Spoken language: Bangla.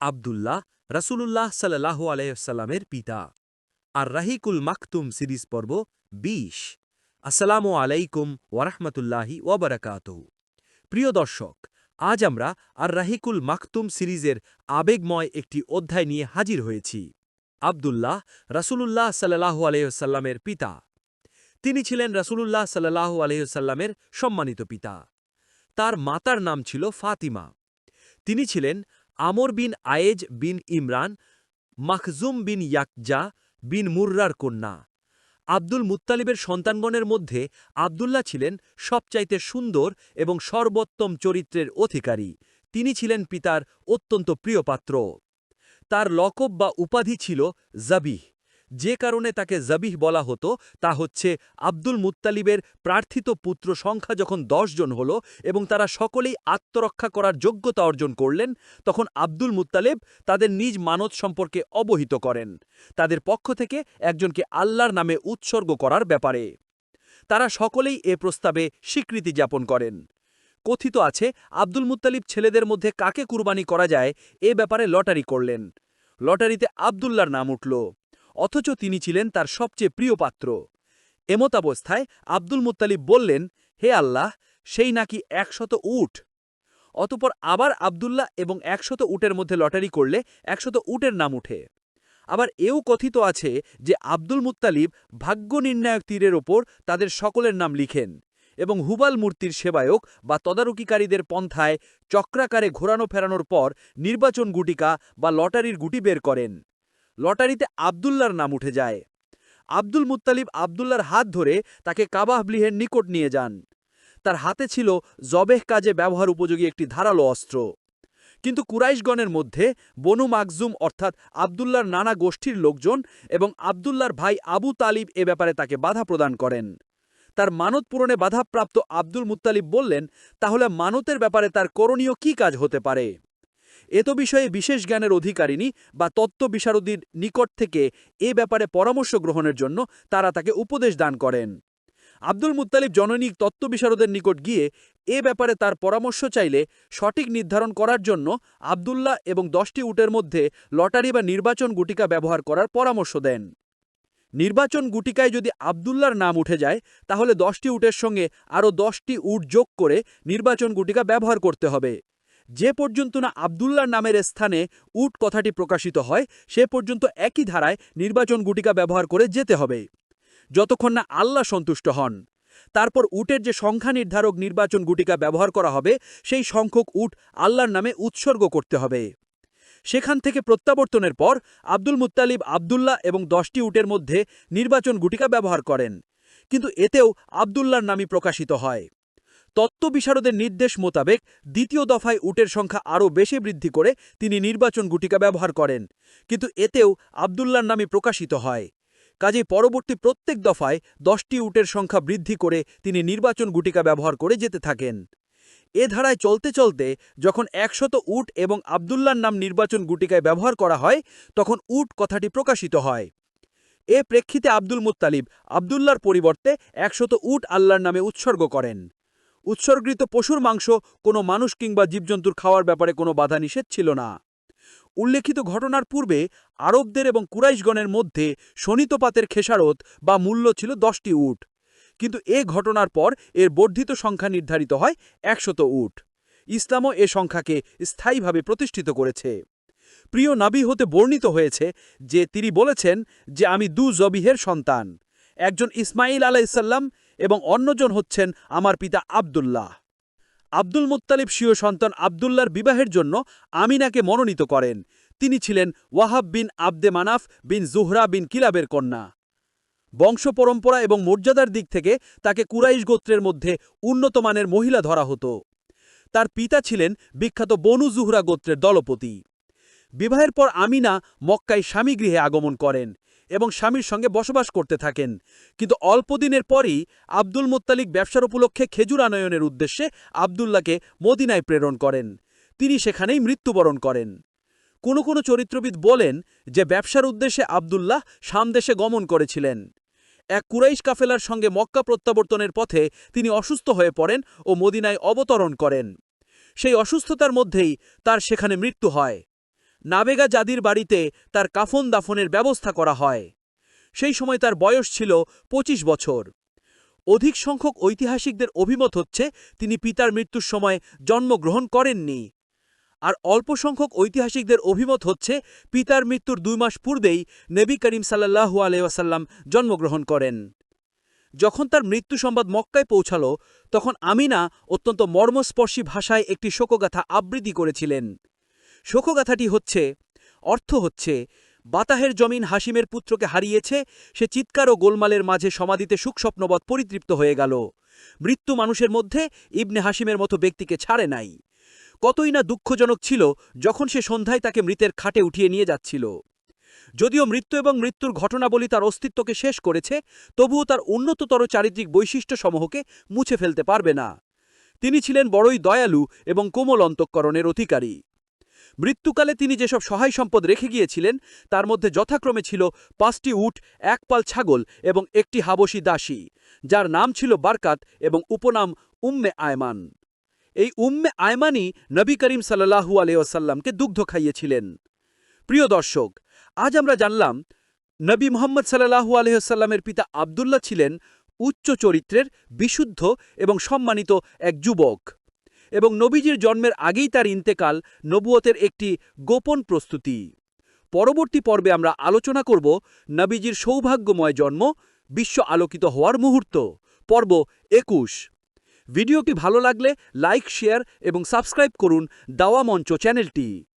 আবদুল্লাহ রাসূলুল্লাহ সাল্লাহ আলাইসাল্লামের পিতা। আর রাহিকুল মাকতুম সিরিজ পর্ব বিশ। আসসালামু আলাইকুম ওয়ারহমতুল্লাহি ওয়াবারাকাত প্রিয় দর্শক, আজ আমরা আর রাহিকুল মাকতুম সিরিজের আবেগময় একটি অধ্যায় নিয়ে হাজির হয়েছি। আবদুল্লাহ রাসূলুল্লাহ সাল্লাহ আলাইসাল্লামের পিতা। তিনি ছিলেন রাসূলুল্লাহ সাল্লাহ আলহিসাল্লামের সম্মানিত পিতা। তার মাতার নাম ছিল ফাতিমা। তিনি ছিলেন আমর বিন আয়েজ বিন ইমরান, মাখজুম বিন ইয়াকজা বিন মুর্রার কন্যা। আব্দুল মুত্তালিবের সন্তানগণের মধ্যে আবদুল্লাহ ছিলেন সবচাইতে সুন্দর এবং সর্বোত্তম চরিত্রের অধিকারী। তিনি ছিলেন পিতার অত্যন্ত প্রিয় পাত্র। তার লকব বা উপাধি ছিল জাবিহ। যে কারণে তাকে জবিহ বলা হতো, তা হচ্ছে আব্দুল মুত্তালিবের প্রার্থিত পুত্র সংখ্যা যখন জন হল এবং তারা সকলেই আত্মরক্ষা করার যোগ্যতা অর্জন করলেন, তখন আব্দুল মুত্তালেব তাদের নিজ মানত সম্পর্কে অবহিত করেন। তাদের পক্ষ থেকে একজনকে আল্লাহর নামে উৎসর্গ করার ব্যাপারে। তারা সকলেই এ প্রস্তাবে স্বীকৃতি যাপন করেন। কথিত আছে, আব্দুল মুত্তালিব ছেলেদের মধ্যে কাকে কুরবানি করা যায় এ ব্যাপারে লটারি করলেন। লটারিতে আবদুল্লার নাম উঠল। অথচ তিনি ছিলেন তার সবচেয়ে প্রিয় পাত্র। এমতাবস্থায় আব্দুল মুত্তালিব বললেন, হে আল্লাহ, সেই নাকি একশত উট। অতপর আবার আবদুল্লাহ এবং একশত উটের মধ্যে লটারি করলে একশত উটের নাম উঠে। আবার এও কথিত আছে যে আব্দুল মুত্তালিব ভাগ্য নির্ণায়ক তীরের ওপর তাদের সকলের নাম লিখেন এবং হুবাল মূর্তির সেবায়ক বা তদারকিকারীদের পন্থায় চক্রাকারে ঘোরানো ফেরানোর পর নির্বাচন গুটিকা বা লটারির গুটি বের করেন। লটারিতে আবদুল্লার নাম উঠে যায়। আব্দুল মুত্তালিব আবদুল্লার হাত ধরে তাকে কাবাহব্লিহের নিকট নিয়ে যান। তার হাতে ছিল জবেহ কাজে ব্যবহার উপযোগী একটি ধারালো অস্ত্র। কিন্তু কুরাইশগণের মধ্যে বনু মাকজুম অর্থাৎ আবদুল্লার নানা গোষ্ঠীর লোকজন এবং আবদুল্লার ভাই আবু তালিব এ ব্যাপারে তাকে বাধা প্রদান করেন। তার মানত পূরণে বাধাপ্রাপ্ত আব্দুল মুত্তালিব বললেন, তাহলে মানতের ব্যাপারে তার করণীয় কি কাজ হতে পারে? এত বিষয়ে বিশেষ জ্ঞানের অধিকারিণী বা তত্ত্ব বিশারদীর নিকট থেকে এ ব্যাপারে পরামর্শ গ্রহণের জন্য তারা তাকে উপদেশ দান করেন। আব্দুল মুত্তালিব জনৈনিক তত্ত্ব বিশারদের নিকট গিয়ে এ ব্যাপারে তার পরামর্শ চাইলে সঠিক নির্ধারণ করার জন্য আবদুল্লাহ এবং দশটি উটের মধ্যে লটারি বা নির্বাচন গুটিকা ব্যবহার করার পরামর্শ দেন। নির্বাচন গুটিকায় যদি আবদুল্লার নাম উঠে যায়, তাহলে দশটি উটের সঙ্গে আরও দশটি উট যোগ করে নির্বাচন গুটিকা ব্যবহার করতে হবে। যে পর্যন্ত না আবদুল্লার নামের স্থানে উট কথাটি প্রকাশিত হয়, সে পর্যন্ত একই ধারায় নির্বাচন গুটিকা ব্যবহার করে যেতে হবে। যতক্ষণ না আল্লাহ সন্তুষ্ট হন। তারপর উটের যে সংখ্যা নির্ধারক নির্বাচন গুটিকা ব্যবহার করা হবে, সেই সংখ্যক উট আল্লাহর নামে উৎসর্গ করতে হবে। সেখান থেকে প্রত্যাবর্তনের পর আব্দুল মুত্তালিব, আবদুল্লাহ এবং দশটি উটের মধ্যে নির্বাচন গুটিকা ব্যবহার করেন। কিন্তু এতেও আবদুল্লার নামই প্রকাশিত হয়। তত্ত্ব বিশারদের নির্দেশ মোতাবেক দ্বিতীয় দফায় উটের সংখ্যা আরও বেশি বৃদ্ধি করে তিনি নির্বাচন গুটিকা ব্যবহার করেন, কিন্তু এতেও আবদুল্লার নামে প্রকাশিত হয়। কাজেই পরবর্তী প্রত্যেক দফায় দশটি উটের সংখ্যা বৃদ্ধি করে তিনি নির্বাচন গুটিকা ব্যবহার করে যেতে থাকেন। এ ধারায় চলতে চলতে যখন একশত উট এবং আবদুল্লার নাম নির্বাচন গুটিকায় ব্যবহার করা হয়, তখন উট কথাটি প্রকাশিত হয়। এ প্রেক্ষিতে আব্দুল মুত্তালিব আবদুল্লার পরিবর্তে একশত উট আল্লাহর নামে উৎসর্গ করেন। উৎসর্গিত পশুর মাংস কোনো মানুষ কিংবা জীবজন্তুর খাওয়ার ব্যাপারে কোনো বাধা নিষেধ ছিল না। উল্লেখিত ঘটনার পূর্বে আরবদের এবং কুরাইশগণের মধ্যে শনিতপাতের খেসারত বা মূল্য ছিল দশটি উট। কিন্তু এ ঘটনার পর এর বর্ধিত সংখ্যা নির্ধারিত হয় একশত উট। ইসলামও এ সংখ্যাকে স্থায়ীভাবে প্রতিষ্ঠিত করেছে। প্রিয় নাবি হতে বর্ণিত হয়েছে যে তিনি বলেছেন যে, আমি দু জবিহের সন্তান। একজন ইসমাইল আলাইসাল্লাম এবং অন্যজন হচ্ছেন আমার পিতা আবদুল্লাহ। আব্দুল মুত্তালিব স্বীয় সন্তান আবদুল্লার বিবাহের জন্য আমিনাকে মনোনীত করেন। তিনি ছিলেন Wahab bin Abde Manaf bin Zuhra bin কিলাবের কন্যা। বংশ পরম্পরা এবং মর্যাদার দিক থেকে তাকে কুরাইশ গোত্রের মধ্যে উন্নত মানের মহিলা ধরা হতো। তার পিতা ছিলেন বিখ্যাত বনু জুহরা গোত্রের দলপতি। বিবাহের পর আমিনা মক্কায় স্বামীগৃহে আগমন করেন। এবং স্বামীর সঙ্গে বসবাস করতে থাকেন। কিন্তু অল্পদিনের পরই আব্দুল মোত্তালিক ব্যবসার উপলক্ষে খেজুর আনয়নের উদ্দেশ্যে আবদুল্লাকে মদিনায় প্রেরণ করেন। তিনি সেখানেই মৃত্যুবরণ করেন। কোনো কোনো চরিত্রবিদ বলেন যে, ব্যবসার উদ্দেশ্যে আবদুল্লাহ সামদেশে গমন করেছিলেন। এক কুরাইশ কাফেলার সঙ্গে মক্কা প্রত্যাবর্তনের পথে তিনি অসুস্থ হয়ে পড়েন ও মদিনায় অবতরণ করেন। সেই অসুস্থতার মধ্যেই তার সেখানে মৃত্যু হয়। নাবেগা জাদির বাড়িতে তার কাফন দাফনের ব্যবস্থা করা হয়। সেই সময় তার বয়স ছিল ২৫ বছর। অধিক সংখ্যক ঐতিহাসিকদের অভিমত হচ্ছে, তিনি পিতার মৃত্যুর সময় জন্মগ্রহণ করেননি। আর অল্প সংখ্যক ঐতিহাসিকদের অভিমত হচ্ছে, পিতার মৃত্যুর দুই মাস পূর্বেই নবী করিম সাল্লাহু আলহাসাল্লাম জন্মগ্রহণ করেন। যখন তার মৃত্যু সংবাদ মক্কায় পৌঁছাল, তখন আমিনা অত্যন্ত মর্মস্পর্শী ভাষায় একটি শোকগাথা আবৃত্তি করেছিলেন। শোকগাথাটি হচ্ছে, অর্থ হচ্ছে, বাতাহের জমিন হাসিমের পুত্রকে হারিয়েছে, সে চিৎকার ও গোলমালের মাঝে সমাধিতে সুখস্বপ্নবৎ পরিতৃপ্ত হয়ে গেল। মৃত্যু মানুষের মধ্যে ইবনে হাসিমের মতো ব্যক্তিকে ছাড়ে নাই। কতই না দুঃখজনক ছিল যখন সে সন্ধ্যায় তাকে মৃতের খাটে উঠিয়ে নিয়ে যাচ্ছিল। যদিও মৃত্যু এবং মৃত্যুর ঘটনাবলী তার অস্তিত্বকে শেষ করেছে, তবুও তার উন্নততর চারিত্রিক বৈশিষ্ট্যসমূহকে মুছে ফেলতে পারবে না। তিনি ছিলেন বড়ই দয়ালু এবং কোমল অন্তঃকরণের অধিকারী। মৃত্যুকালে তিনি যেসব সহায় সম্পদ রেখে গিয়েছিলেন, তার মধ্যে যথাক্রমে ছিল পাঁচটি উট, এক পাল ছাগল এবং একটি হাবসী দাসী, যার নাম ছিল বারকাত এবং উপনাম উম্মে আয়মান। এই উম্মে আয়মানই নবী করিম সাল্লাহু আলহাসাল্লামকে দুগ্ধ খাইয়েছিলেন। প্রিয় দর্শক, আজ আমরা জানলাম, নবী মোহাম্মদ সাল্লাহু আলহাসাল্লামের পিতা আবদুল্লাহ ছিলেন উচ্চ চরিত্রের বিশুদ্ধ এবং সম্মানিত এক যুবক। এবং নবীজির জন্মের আগেই তার ইন্তেকাল নবুয়তের একটি গোপন প্রস্তুতি। পরবর্তী পর্বে আমরা আলোচনা করব নবীজির সৌভাগ্যময় জন্ম, বিশ্ব আলোকিত হওয়ার মুহূর্ত। পর্ব একুশ। ভিডিওটি ভালো লাগলে লাইক, শেয়ার এবং সাবস্ক্রাইব করুন দাওয়া মঞ্চ চ্যানেলটি।